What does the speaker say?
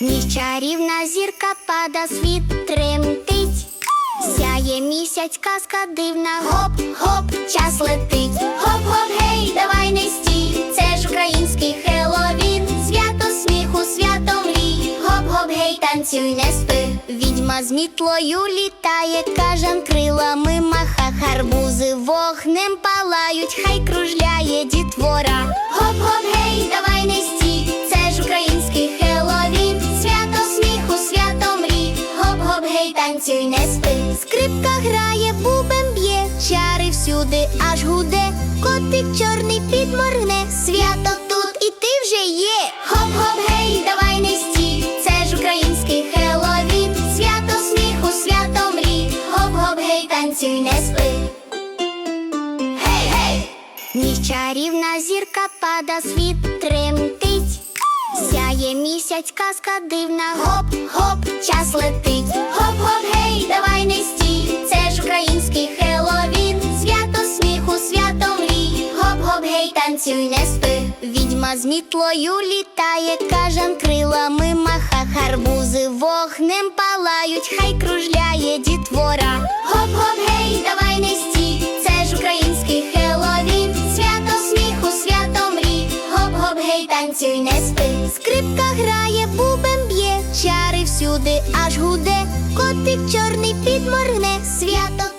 Ніч чарівна зірка пада, світ тремтить. Сяє місяць, казка дивна, гоп, час летить. Гоп, гоп, гей, давай не стій. Це ж український Хеллоуін. Свято сміху, свято мрій. Гоп, гоп, гей, танцюй, не спи. Відьма з мітлою літає, кажан крилами маха, гарбузи вогнем палають, хай кружляє дітвора. Гоп, Скрипка грає, бубен б'є, чари всюди аж гуде. Котик чорний підморгне, свято тут і ти вже є. Гоп, гей, давай не стій. Це ж український Хеллоуін. Свято сміху, свято мрій. Гоп, гей, танцюй, не спи. Гей, гей! Ніч чарівна зірка пада, світ тремтить. Сяє місяць, казка дивна, гоп, український Хеллоуін. Свято сміху, свято мрій. Гоп, гоп, гей, танцюй, не спи. Відьма з мітлою літає, кажан крилами маха, гарбузи вогнем палають, хай кружляє дітвора. Гоп, гоп, гей, давай не стій. Це ж український Хеллоуін. Свято сміху, свято мрій. Гоп, гоп, гей, танцюй, не спи. Скрипка грає, бубен б'є, чари всюди аж гуде. Котик чорний підморгне, свято